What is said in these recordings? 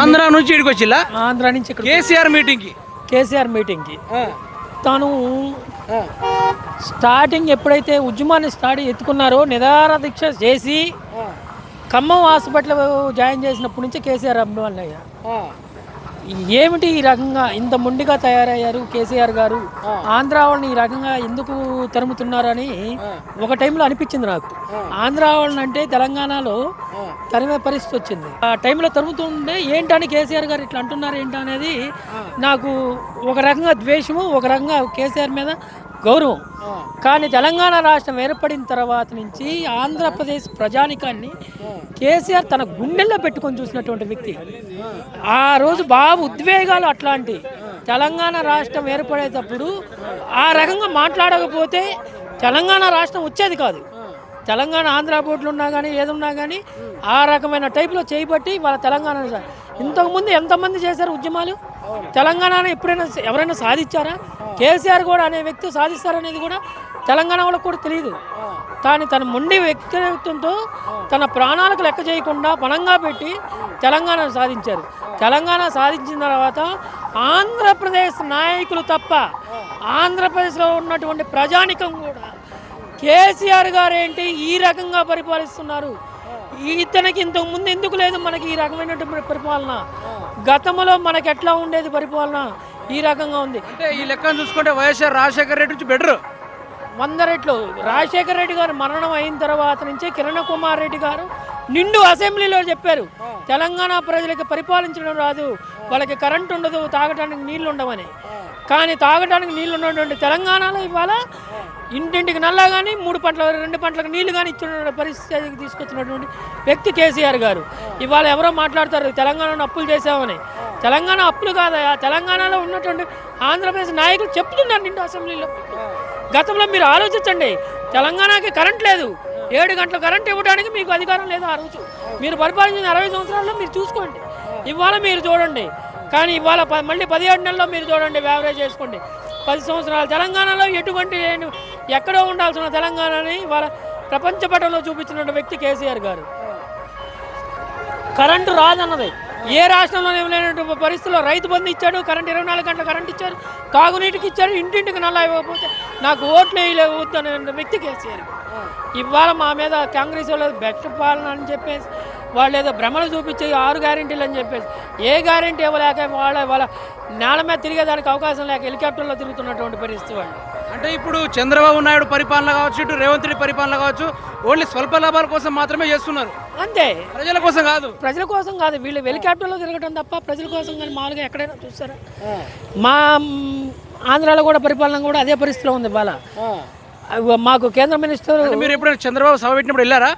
ఆంధ్ర నుంచి ఇక్కడికి వచ్చిల్లా ఆంధ్ర నుంచి ఇక్కడ కేసీఆర్ మీటింగ్కి కేసీఆర్ మీటింగ్కి. తాను స్టార్టింగ్ ఎప్పుడైతే ఉద్యమాన్ని స్టార్ట్ ఎత్తుకున్నారో నిదార దీక్ష చేసి ఖమ్మం హాస్పిటల్ జాయిన్ చేసినప్పటి నుంచి కేసీఆర్ అభిమానులయ్యా. ఏమిటి ఈ రకంగా ఇంత మొండిగా తయారయ్యారు కేసీఆర్ గారు? ఆంధ్ర వాళ్ళని ఈ రకంగా ఎందుకు తరుముతున్నారని ఒక టైంలో అనిపించింది నాకు. ఆంధ్ర వాళ్ళని అంటే తెలంగాణలో తరిమే పరిస్థితి వచ్చింది. ఆ టైంలో తరుముతుండే ఏంటని కేసీఆర్ గారు ఇట్లా అంటున్నారు ఏంటి అనేది నాకు ఒక రకంగా ద్వేషము ఒక రకంగా కేసీఆర్ మీద గౌరవం. కానీ తెలంగాణ రాష్ట్రం ఏర్పడిన తర్వాత నుంచి ఆంధ్రప్రదేశ్ ప్రజానికాన్ని కేసీఆర్ తన గుండెల్లో పెట్టుకొని చూసినటువంటి వ్యక్తి. ఆ. రోజు బాగా ఉద్వేగాలు అట్లాంటి తెలంగాణ రాష్ట్రం ఏర్పడేటప్పుడు ఆ రకంగా మాట్లాడకపోతే తెలంగాణ రాష్ట్రం వచ్చేది కాదు. తెలంగాణ ఆంధ్ర బోర్డులు ఉన్నా కానీ ఏదున్నా కానీ ఆ రకమైన టైప్లో చేయబట్టి వాళ్ళ తెలంగాణ ఇంతకుముందు ఎంతమంది చేశారు ఉద్యమాలు? తెలంగాణను ఎప్పుడైనా ఎవరైనా సాధించారా? కేసీఆర్ కూడా అనే వ్యక్తి సాధిస్తారనేది కూడా తెలంగాణ వాళ్ళకు కూడా తెలియదు కానీ తన మొండి వ్యక్తిత్వంతో తన ప్రాణాలకు లెక్క చేయకుండా పణంగా పెట్టి తెలంగాణ సాధించారు. తెలంగాణ సాధించిన తర్వాత ఆంధ్రప్రదేశ్ నాయకులు తప్ప ఆంధ్రప్రదేశ్లో ఉన్నటువంటి ప్రజానికం కూడా కేసీఆర్ గారు ఏంటి ఈ రకంగా పరిపాలిస్తున్నారు? ఇతనికి ఇంతకు ముందు ఎందుకు లేదు మనకి ఈ రకమైనటువంటి పరిపాలన? గతంలో మనకి ఎట్లా ఉండేది పరిపాలన? ఈ రకంగా ఉంది. అంటే ఈ లెక్కను చూసుకుంటే వైఎస్ఆర్ రాజశేఖర రెడ్డి నుంచి బెటర్. వంద రెట్లు. రాజశేఖర రెడ్డి గారు మరణం అయిన తర్వాత నుంచి కిరణ్ కుమార్ రెడ్డి గారు నిండు అసెంబ్లీలో చెప్పారు. తెలంగాణ ప్రజలకు పరిపాలించడం రాదు. వాళ్ళకి కరెంట్ ఉండదు తాగడానికి నీళ్ళు ఉండవని. కానీ తాగడానికి నీళ్ళు ఉన్నటువంటి తెలంగాణలో ఇవాళ ఇంటింటికి నల్లా కానీ మూడు పంటల రెండు పంటలకు నీళ్ళు కానీ ఇచ్చిన పరిస్థితికి తీసుకొచ్చినటువంటి వ్యక్తి కేసీఆర్ గారు. ఇవాళ ఎవరో మాట్లాడతారు తెలంగాణలో అప్పులు చేసామని తెలంగాణ అప్పులు కాదయా? తెలంగాణలో ఉన్నటువంటి ఆంధ్రప్రదేశ్ నాయకులు చెప్తున్నారు నిండు అసెంబ్లీలో. గతంలో మీరు ఆలోచించండి తెలంగాణకి కరెంట్ లేదు. ఏడు గంటల కరెంట్ ఇవ్వడానికి మీకు అధికారం లేదు ఆ రోజు. మీరు పరిపాలించిన అరవై సంవత్సరాల్లో మీరు చూసుకోండి. ఇవాళ మీరు చూడండి. కానీ ఇవాళ ప- మళ్ళీ పదిహేడు నెలల్లో మీరు చూడండి యావరేజ్ చేసుకోండి పది సంవత్సరాలు తెలంగాణలో ఎటువంటి ఎక్కడో ఉండాల్సిన తెలంగాణని వాళ్ళ ప్రపంచ పటంలో చూపించినటువంటి వ్యక్తి కేసీఆర్ గారు. కరెంటు రాదన్నది. ఏ రాష్ట్రంలో లేనటువంటి పరిస్థితుల్లో రైతు బంధు ఇచ్చాడు కరెంట్ ఇరవై నాలుగు గంటల కరెంట్ ఇచ్చారు తాగునీటికి ఇచ్చారు ఇంటింటికి నల్ల ఇవ్వకపోతే నాకు ఓట్లు వేయలేవద్దు అనే వ్యక్తి కేసీఆర్ ఇవాళ మా మీద కాంగ్రెస్ వాళ్ళు బెస్ట్ పాలన అని చెప్పేసి వాళ్ళు ఏదో భ్రమలు చూపించి ఆరు గ్యారెంటీలు అని చెప్పేసి ఏ గ్యారెంటీ ఇవ్వలేక వాళ్ళ వాళ్ళ నేల మీద తిరిగేదానికి అవకాశం లేక హెలికాప్టర్లో తిరుగుతున్నటువంటి పరిస్థితి వాళ్ళు. అంటే ఇప్పుడు చంద్రబాబు నాయుడు పరిపాలన కావచ్చు ఇటు రేవంత్ రెడ్డి పరిపాలన కావచ్చు ఓన్లీ స్వల్ప లాభాల కోసం మాత్రమే చేస్తున్నారు. అంతే. ప్రజల కోసం కాదు. ప్రజల కోసం కాదు వీళ్ళు హెలికాప్టర్లో తిరగడం తప్ప ప్రజల కోసం కానీ మామూలుగా ఎక్కడైనా చూస్తారా? మా ఆంధ్రాలో కూడా పరిపాలన కూడా అదే పరిస్థితిలో ఉంది అవ్వ, మాకు కేంద్ర మినిస్టర్ మీరు ఎప్పుడైనా చంద్రబాబు సభ పెట్టినప్పుడు వెళ్ళారా?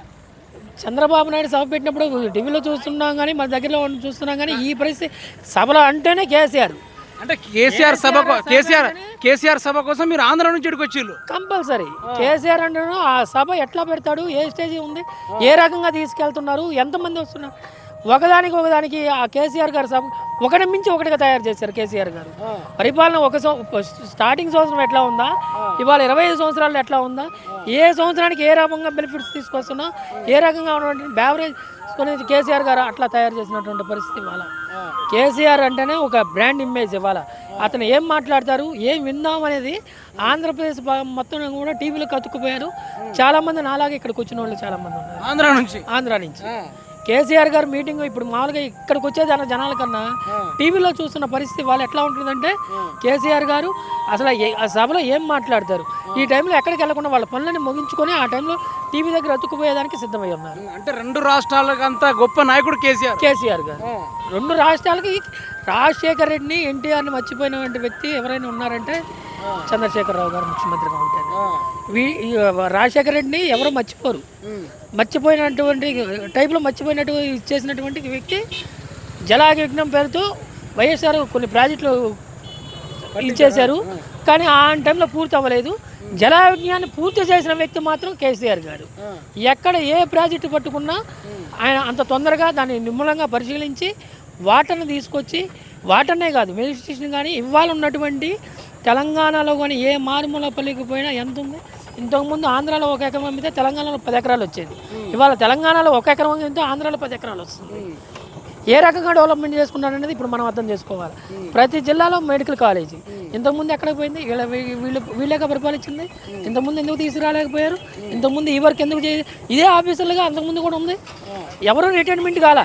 చంద్రబాబు నాయుడు సభ పెట్టినప్పుడు టీవీలో చూస్తున్నాం కానీ మన దగ్గరలో చూస్తున్నాం కానీ ఈ పరిస్థితి సభలో అంటేనే కేసీఆర్. అంటే కేసీఆర్ సభ కేసీఆర్ కేసీఆర్ సభ కోసం మీరు ఆంధ్ర నుంచి ఇక్కడికి కంపల్సరీ. కేసీఆర్ అంటే ఆ సభ ఎట్లా పెడతాడు ఏ స్టేజ్ ఉంది ఏ రకంగా తీసుకెళ్తున్నారు ఎంతమంది వస్తున్నారు? ఒకదానికి ఒకదానికి ఆ కేసీఆర్ గారు సభ ఒకటి మించి ఒకటిగా తయారు చేశారు కేసీఆర్ గారు. పరిపాలన ఒక స్టార్టింగ్ సంవత్సరం ఎట్లా ఉందా? ఇవాళ ఇరవై ఐదు సంవత్సరాలు ఎట్లా ఉందా? ఏ సంవత్సరానికి ఏ రకంగా బెనిఫిట్స్ తీసుకొస్తున్నా? ఏ రకంగా ఉన్నటువంటి బ్యావరేజ్ కొనేది కేసీఆర్ గారు అట్లా తయారు చేసినటువంటి పరిస్థితి ఇవాళ. కేసీఆర్ అంటేనే ఒక బ్రాండ్ ఇమేజ్ ఇవాళ. అతను ఏం మాట్లాడతారు ఏం విందాం అనేది ఆంధ్రప్రదేశ్ మొత్తం కూడా టీవీలో కతుక్కుపోయారు. చాలా మంది నాలాగే ఇక్కడికి వచ్చిన వాళ్ళు చాలా మంది ఉన్నారు. ఆంధ్ర నుంచి. ఆంధ్ర నుంచి. కేసీఆర్ గారు మీటింగ్ ఇప్పుడు మామూలుగా ఇక్కడికి వచ్చే జన జనాల కన్నా టీవీలో చూస్తున్న పరిస్థితి వాళ్ళు ఎట్లా ఉంటుందంటే కేసీఆర్ గారు అసలు ఆ సభలో ఏం మాట్లాడతారు? ఈ టైంలో ఎక్కడికి వెళ్ళకుండా వాళ్ళ పనులని ముగించుకొని ఆ టైంలో టీవీ దగ్గర అతుక్కుపోయేదానికి సిద్ధమై ఉన్నారు. అంటే రెండు రాష్ట్రాలకు అంత గొప్ప నాయకుడు కేసీఆర్. కేసీఆర్ గారు. రెండు రాష్ట్రాలకి రాజశేఖర్ రెడ్డిని ఎన్టీఆర్ని మర్చిపోయినటువంటి వ్యక్తి ఎవరైనా ఉన్నారంటే చంద్రశేఖరరావు గారు ముఖ్యమంత్రిగా ఉంటారు. వీ రాజశేఖర రెడ్డిని ఎవరు మర్చిపోరు. మర్చిపోయినటువంటి టైప్లో మర్చిపోయినట్టు చేసినటువంటి వ్యక్తి జలాయజ్ఞం పేరుతో వైఎస్ఆర్ కొన్ని ప్రాజెక్టులు ఇచ్చేశారు. కానీ ఆ టైంలో పూర్తి అవ్వలేదు. జలాయజ్ఞాన్ని పూర్తి చేసిన వ్యక్తి మాత్రం కేసీఆర్ గారు. ఎక్కడ ఏ ప్రాజెక్టు పట్టుకున్నా ఆయన అంత తొందరగా దాన్ని నిమ్మలంగా పరిశీలించి వాటర్ని తీసుకొచ్చి వాటర్నే కాదు మెడిటేషన్ కానీ ఇవాళ ఉన్నటువంటి తెలంగాణలో కానీ ఏ మారుమూల పల్లికి పోయినా ఎంత ఉంది? ఇంతకుముందు ఆంధ్రాలో ఒక ఎకరం అమ్మితే తెలంగాణలో పది ఎకరాలు వచ్చేది. ఇవాళ తెలంగాణలో ఒక ఎకరం అమ్మితే ఆంధ్రాలో పది ఎకరాలు వస్తుంది. ఏ రకంగా డెవలప్మెంట్ చేసుకున్నారనేది ఇప్పుడు మనం అర్థం చేసుకోవాలి. ప్రతి జిల్లాలో మెడికల్ కాలేజీ. ఇంతకుముందు ఎక్కడికి పోయింది? వీళ్ళ వీళ్ళు వీళ్ళేక పరిపాలించింది. ఇంతకుముందు ఎందుకు తీసుకురాలేకపోయారు? ఇంతకుముందు ఈ వర్క్ ఎందుకు ఇదే ఆఫీసర్లుగా అంతకుముందు కూడా ఉంది. ఎవరు రిటైర్మెంట్ కాల.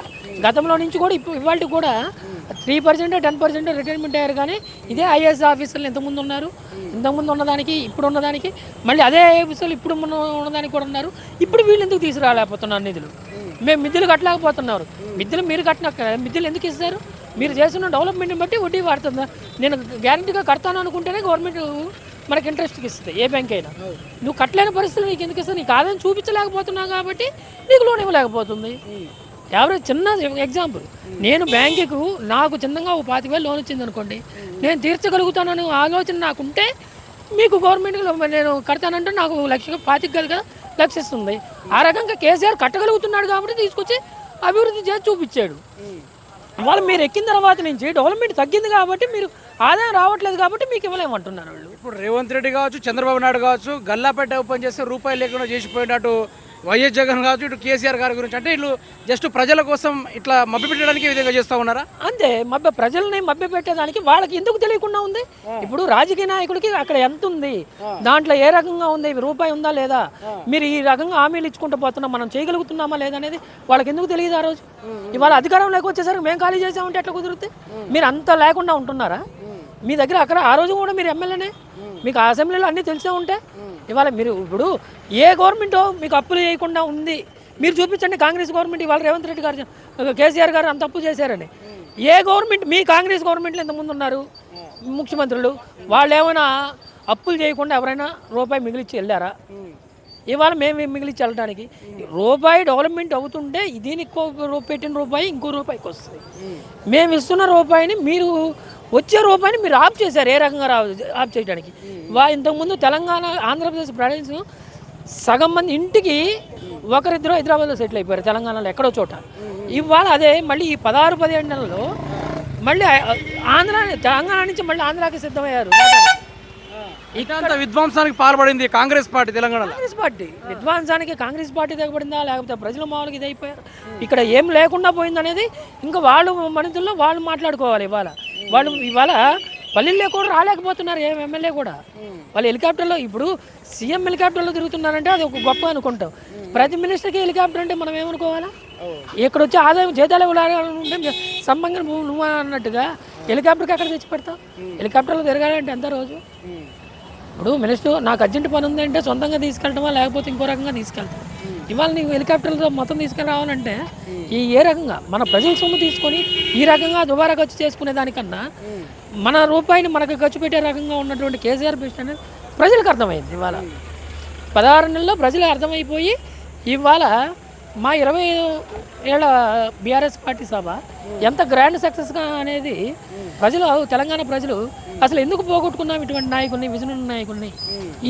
గతంలో నుంచి కూడా ఇప్పుడు ఇవాళ కూడా three percent ten percent retirement అయ్యారు కానీ ఇదే ఐఏఎస్ ఆఫీసర్లు ఎంతమంది ఉన్నారు. ఇంతకుముందు ఉన్నదానికి ఇప్పుడు ఉన్నదానికి మళ్ళీ అదే ఆఫీసర్లు ఇప్పుడు ఉన్న ఉన్నదానికి కూడా ఉన్నారు. ఇప్పుడు వీళ్ళు ఎందుకు తీసుకురాలేకపోతున్నారు నిధులు? మేము మిద్దులు కట్టలేకపోతున్నారు. మిద్దులు మీరు కట్టిన మిద్దులు ఎందుకు ఇస్తారు? మీరు చేస్తున్న డెవలప్మెంట్ని బట్టి వడ్డీ పడుతుందా. నేను గ్యారంటీగా కడతాను అనుకుంటేనే గవర్నమెంట్ మనకి ఇంట్రెస్ట్కి ఇస్తుంది ఏ బ్యాంక్ అయినా. నువ్వు కట్టలేని పరిస్థితులు నీకు ఎందుకు ఇస్తుంది నీకు ఆదాయం చూపించలేకపోతున్నావు కాబట్టి నీకు లోన్ ఇవ్వలేకపోతుంది. యావరేజ్ చిన్న ఎగ్జాంపుల్ నేను బ్యాంకుకు నాకు చిన్నగా ఒక పాతిక వేలు లోన్ వచ్చింది అనుకోండి నేను తీర్చగలుగుతానని ఆలోచన నాకుంటే మీకు గవర్నమెంట్ నేను కడతానంటే నాకు లక్ష పాతిక కదా కదా లక్షిస్తుంది. ఆ రకంగా కేసీఆర్ కట్టగలుగుతున్నాడు కాబట్టి తీసుకొచ్చి అభివృద్ధి చేసి చూపించాడు. వాళ్ళు మీరు ఎక్కిన తర్వాత నుంచి డెవలప్మెంట్ తగ్గింది కాబట్టి మీరు ఆదాయం రావట్లేదు కాబట్టి మీకు ఇవ్వలేమంటున్నారు వాళ్ళు. ఇప్పుడు రేవంత్ రెడ్డి కావచ్చు చంద్రబాబు నాయుడు కావచ్చు గల్లాపేట ఓపెన్ చేస్తే రూపాయలు లేకుండా చేసిపోయినట్టు వైఎస్ జగన్ కావచ్చు ఇటు కేసీఆర్ గారి గురించి. అంటే వీళ్ళు జస్ట్ ప్రజల కోసం ఇట్లా మభ్య పెట్టడానికి ఈ విధంగా చేస్తూ ఉన్నారా? అంతే మభ్య ప్రజల్ని మభ్య పెట్టేదానికి వాళ్ళకి ఎందుకు తెలియకుండా ఉంది? ఇప్పుడు రాజకీయ నాయకుడికి అక్కడ ఎంత ఉంది? దాంట్లో ఏ రకంగా ఉంది? రూపాయి ఉందా లేదా? మీరు ఈ రకంగా హామీలు ఇచ్చుకుంటూ పోతున్నాం మనం చేయగలుగుతున్నామా లేదా అనేది వాళ్ళకి ఎందుకు తెలియదు ఆ రోజు? ఇవాళ అధికారంలోకి వచ్చేసరికి మేము ఖాళీ చేసామంటే ఎట్లా కుదురుతుంది మీరు అంత లేకుండా ఉంటున్నారా? మీ దగ్గర అక్కడ ఆ రోజు కూడా మీరు ఎమ్మెల్యేనే? మీకు అసెంబ్లీలో అన్నీ తెలిసే ఉంటే? ఇవాళ మీరు ఇప్పుడు ఏ గవర్నమెంట్ మీకు అప్పులు చేయకుండా ఉంది. మీరు చూపించండి కాంగ్రెస్ గవర్నమెంట్ ఇవాళ రేవంత్ రెడ్డి గారు కేసీఆర్ గారు అంత తప్పు చేశారని. ఏ గవర్నమెంట్ మీ కాంగ్రెస్ గవర్నమెంట్లో ఎంతమంది ఉన్నారు? ముఖ్యమంత్రులు వాళ్ళు ఏమైనా అప్పులు చేయకుండా ఎవరైనా రూపాయి మిగిలిచ్చి వెళ్ళారా? ఇవాళ మేము మిగిలిచ్చి వెళ్ళడానికి? రూపాయి డెవలప్మెంట్ అవుతుంటే దీనికి పెట్టిన రూపాయి ఇంకో రూపాయికి వస్తుంది. మేము ఇస్తున్న రూపాయిని మీరు వచ్చే రూపాయిని మీరు ఆఫ్ చేశారు ఏ రకంగా రా ఆఫ్ చేయడానికి? వా ఇంతకుముందు తెలంగాణ ఆంధ్రప్రదేశ్ ప్రజలు సగం మంది ఇంటికి ఒకరిద్దరు హైదరాబాద్లో సెటిల్ అయిపోయారు తెలంగాణలో ఎక్కడో చోట. ఇవాళ అదే మళ్ళీ ఈ పదహారు పదిహేడు నెలల్లో మళ్ళీ ఆంధ్ర తెలంగాణ నుంచి మళ్ళీ ఆంధ్రాకి సిద్ధమయ్యారు. ఇదంత విధ్వంసానికి పాల్పడింది కాంగ్రెస్ పార్టీ తెలంగాణలో? కాంగ్రెస్ పార్టీ. విధ్వంసానికి కాంగ్రెస్ పార్టీ దిగబడిందా లేకపోతే ప్రజలు మామూలుగా ఇదైపోయారు? ఇక్కడ ఏం లేకుండా పోయిందనేది ఇంకా వాళ్ళు మనుషుల్లో వాళ్ళు మాట్లాడుకోవాలి ఇవాళ. వాళ్ళు ఇవాళ పల్లెల్లో కూడా రాలేకపోతున్నారు ఏం ఎమ్మెల్యే కూడా. వాళ్ళు హెలికాప్టర్లో ఇప్పుడు సీఎం హెలికాప్టర్లో తిరుగుతున్నారంటే అది ఒక గొప్ప అనుకుంటాం. ప్రతి మినిస్టర్కి హెలికాప్టర్ అంటే మనం ఏమనుకోవాలా? ఇక్కడ వచ్చి ఆదాయం జీతాలు ఇవ్వాలంటే సంబంధం నువ్వు అన్నట్టుగా హెలికాప్టర్కి ఎక్కడ తెచ్చి పెడతావు? హెలికాప్టర్లో తిరగాలంటే ఎంత రోజు? ఇప్పుడు మినిస్టర్ నాకు అర్జెంట్ పని ఉంది అంటే సొంతంగా తీసుకెళ్ళటమా లేకపోతే ఇంకో రకంగా తీసుకెళ్తాం. ఇవాళ నీకు హెలికాప్టర్లతో మొత్తం తీసుకురావాలంటే ఈ ఏ రకంగా మన ప్రజల సొమ్ము తీసుకొని ఈ రకంగా దుబారా ఖర్చు చేసుకునే దానికన్నా మన రూపాయిని మనకు ఖర్చు పెట్టే రకంగా ఉన్నటువంటి కేసీఆర్ బెస్ట్ అనేది ప్రజలకు అర్థమైంది ఇవాళ. పదహారు నెలల్లో ప్రజలకు అర్థమైపోయి ఇవాళ మా ఇరవై ఏళ్ళ బీఆర్ఎస్ పార్టీ సభ ఎంత గ్రాండ్ సక్సెస్గా అనేది ప్రజలు తెలంగాణ ప్రజలు అసలు ఎందుకు పోగొట్టుకున్నాం ఇటువంటి నాయకుడిని విజన్ నాయకుడిని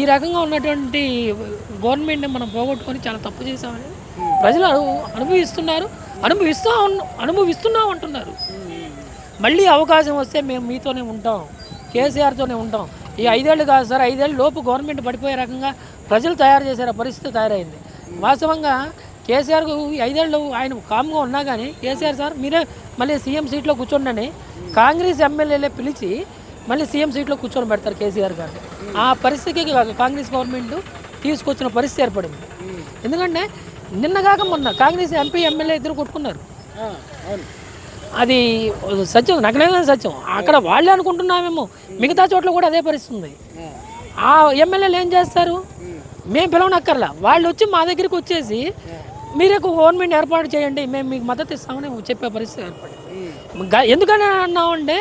ఈ రకంగా ఉన్నటువంటి గవర్నమెంట్ని మనం పోగొట్టుకొని చాలా తప్పు చేసామని ప్రజలు అనుభవిస్తున్నారు అనుభవిస్తూ అనుభవిస్తున్నాం అంటున్నారు. మళ్ళీ అవకాశం వస్తే మేము మీతోనే ఉంటాం కేసీఆర్తోనే ఉంటాం. ఈ ఐదేళ్ళు కాదు సార్ ఐదేళ్ళు లోపు గవర్నమెంట్ పడిపోయే రకంగా ప్రజలు తయారు చేసే పరిస్థితి తయారైంది. వాస్తవంగా కేసీఆర్కు ఈ ఐదేళ్ళు ఆయన కామ్గా ఉన్నా కానీ కేసీఆర్ సార్ మీరే మళ్ళీ సీఎం సీట్లో కూర్చోండి కాంగ్రెస్ ఎమ్మెల్యేలే పిలిచి మళ్ళీ సీఎం సీట్లో కూర్చొని పెడతారు కేసీఆర్ గారిని. ఆ పరిస్థితికి కాంగ్రెస్ గవర్నమెంట్ తీసుకొచ్చిన పరిస్థితి ఏర్పడింది. ఎందుకంటే నిన్నగాక మొన్న కాంగ్రెస్ ఎంపీ ఎమ్మెల్యే ఇద్దరు కొట్టుకున్నారు. అది సత్యం నగలేని సత్యం. అక్కడ వాళ్ళే అనుకుంటున్నామేమో. మిగతా చోట్ల కూడా అదే పరిస్థితి ఉంది. ఆ. ఎమ్మెల్యేలు ఏం చేస్తారు? మేము పిలవనక్కర్లా. వాళ్ళు వచ్చి మా దగ్గరికి వచ్చేసి మీరే ఒక గవర్నమెంట్ ఏర్పాటు చేయండి మేము మీకు మద్దతు ఇస్తామని చెప్పే పరిస్థితి ఏర్పడింది. గ- ఎందుకని అన్నామంటే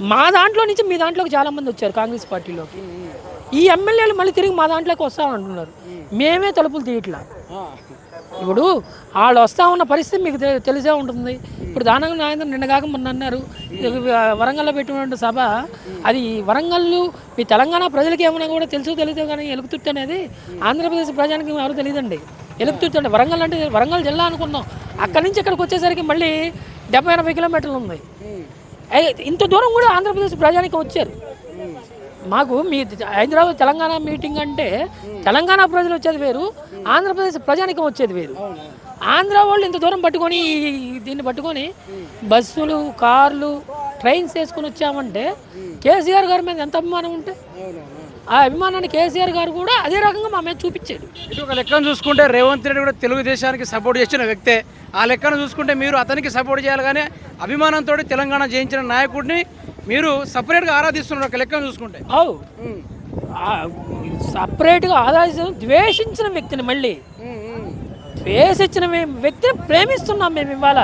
మా దాంట్లో నుంచి మీ దాంట్లోకి చాలామంది వచ్చారు కాంగ్రెస్ పార్టీలోకి. ఈ ఎమ్మెల్యేలు మళ్ళీ తిరిగి మా దాంట్లోకి వస్తామంటున్నారు మేమే తలుపులు తీయట్లా. ఇప్పుడు వాళ్ళు వస్తా ఉన్న పరిస్థితి మీకు తెలిసే ఉంటుంది. ఇప్పుడు దానంగా నాయన నిన్నగాక మొన్న అన్నారు. వరంగల్లో పెట్టినటువంటి సభ అది వరంగల్ మీ తెలంగాణ ప్రజలకి ఏమైనా కూడా తెలుసు తెలియదు కానీ ఎలుగుతుంటే అనేది ఆంధ్రప్రదేశ్ ప్రజానికి ఎవరు తెలియదండి. ఎలుపుతుంటే అంటే వరంగల్ అంటే వరంగల్ జిల్లా అనుకున్నాం అక్కడి నుంచి ఇక్కడికి వచ్చేసరికి మళ్ళీ డెబ్బై ఎనభై కిలోమీటర్లు ఉంది. ఇంత దూరం కూడా ఆంధ్రప్రదేశ్ ప్రజానికి వచ్చారు. మాకు మీ హైదరాబాద్ తెలంగాణ మీటింగ్ అంటే తెలంగాణ ప్రజలు వచ్చేది వేరు ఆంధ్రప్రదేశ్ ప్రజానికం వచ్చేది వేరు. ఆంధ్ర వాళ్ళు ఇంత దూరం పట్టుకొని దీన్ని పట్టుకొని బస్సులు కార్లు ట్రైన్స్ వేసుకొని వచ్చామంటే కేసీఆర్ గారి మీద ఎంత అభిమానం ఉంటే? ఆ అభిమానాన్ని కేసీఆర్ గారు కూడా అదే రకంగా మా మీద చూపించాడు. ఇటు ఒక లెక్కను చూసుకుంటే రేవంత్ రెడ్డి కూడా తెలుగుదేశానికి సపోర్ట్ చేసిన వ్యక్తే. ఆ లెక్కను చూసుకుంటే మీరు అతనికి సపోర్ట్ చేయాలి కానీ అభిమానంతో తెలంగాణ జయించిన నాయకుడిని మీరు సపరేట్గా ఆరాధిస్తున్నారు ఒక లెక్కను చూసుకుంటే. అవు. సపరేట్గా ఆదాయం ద్వేషించిన వ్యక్తిని మళ్ళీ. ద్వేషించిన వ్యక్తిని ప్రేమిస్తున్నాం మేము ఇవాళ.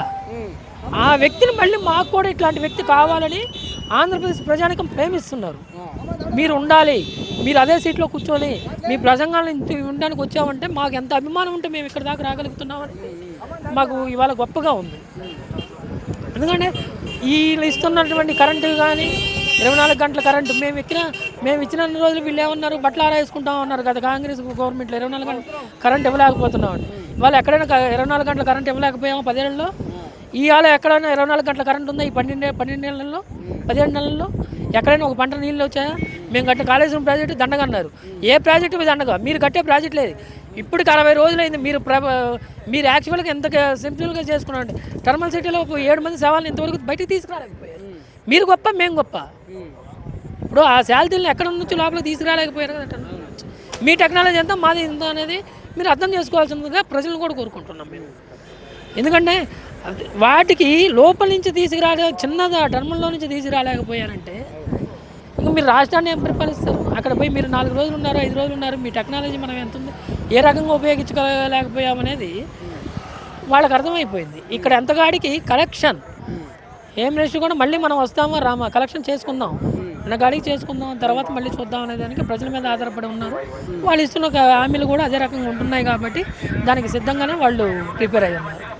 ఆ వ్యక్తిని మళ్ళీ మాకు కూడా ఇట్లాంటి వ్యక్తి కావాలని ఆంధ్రప్రదేశ్ ప్రజానికం ప్రేమిస్తున్నారు. మీరు ఉండాలి మీరు అదే సీట్లో కూర్చొని మీ ప్రసంగాలను ఉండడానికి వచ్చామంటే మాకు ఎంత అభిమానం ఉంటే మేము ఇక్కడ దాకా రాగలుగుతున్నామని మాకు ఇవాళ గొప్పగా ఉంది. ఎందుకంటే వీళ్ళు ఇస్తున్నటువంటి కరెంటు కానీ ఇరవై నాలుగు గంటల కరెంటు మేము ఎక్కిన మేము ఇచ్చిన రోజులు వీళ్ళు ఏమన్నారు? బట్టలు ఆరేసుకుంటాం అన్నారు కదా కాంగ్రెస్ గవర్నమెంట్లో ఇరవై నాలుగు గంటలు కరెంట్ ఇవ్వలేకపోతున్నాం వాళ్ళు ఎక్కడైనా ఇరవై నాలుగు గంటల కరెంట్ ఇవ్వలేకపోయామో పదేళ్ళలో ఇవాళ ఎక్కడైనా ఇరవై నాలుగు గంటల కరెంట్ ఉందా? ఈ పన్నెండు పన్నెండు నెలల్లో పదిహేడు నెలల్లో? ఎక్కడైనా ఒక పంట నీళ్ళు వచ్చాయా? మేము కట్టే కాళేశ్వరం ప్రాజెక్టు దండగన్నారు ఏ ప్రాజెక్టు మీద దండగా? మీరు కట్టే ప్రాజెక్ట్ లేదు. ఇప్పటికి అరవై రోజులైంది. మీరు ప్ర మీరు యాక్చువల్గా ఎంత సింపుల్గా చేసుకున్నారంటే టర్మల్ సిటీలో ఒక ఏడు మంది సవాళ్ళని ఇంతవరకు బయటికి తీసుకురాలేకపోయారు. మీరు గొప్ప మేము గొప్ప. ఇప్పుడు ఆ శాలరీలను ఎక్కడ నుంచి లోపల తీసుకురాలేకపోయారు కదా మీ టెక్నాలజీ ఎంత మాది ఎంత అనేది మీరు అర్థం చేసుకోవాల్సిందిగా ప్రజలను కూడా కోరుకుంటున్నాం మేము. ఎందుకంటే వాటికి లోపల నుంచి తీసుకురాలే చిన్నదా టర్మినల్లో నుంచి తీసుకురాలేకపోయారంటే ఇంక మీరు రాష్ట్రాన్ని ఏం పరిపాలిస్తారు? అక్కడ పోయి మీరు నాలుగు రోజులు ఉన్నారు ఐదు రోజులు ఉన్నారు? మీ టెక్నాలజీ మనం ఎంత ఉంది? ఏ రకంగా ఉపయోగించుకోలేకపోయామనేది వాళ్ళకి అర్థమైపోయింది. ఇక్కడ ఎంతగాడికి కలెక్షన్. ఏం కూడా మళ్ళీ మనం వస్తామా రామా? కలెక్షన్ చేసుకుందాం. మన గాడికి చేసుకుందాం తర్వాత మళ్ళీ చూద్దాం అనే దానికి ప్రజల మీద ఆధారపడి ఉన్నారు. వాళ్ళు ఇస్తున్న హామీలు కూడా అదే రకంగా ఉంటున్నాయి కాబట్టి దానికి సిద్ధంగానే వాళ్ళు ప్రిపేర్ అయ్యి ఉన్నారు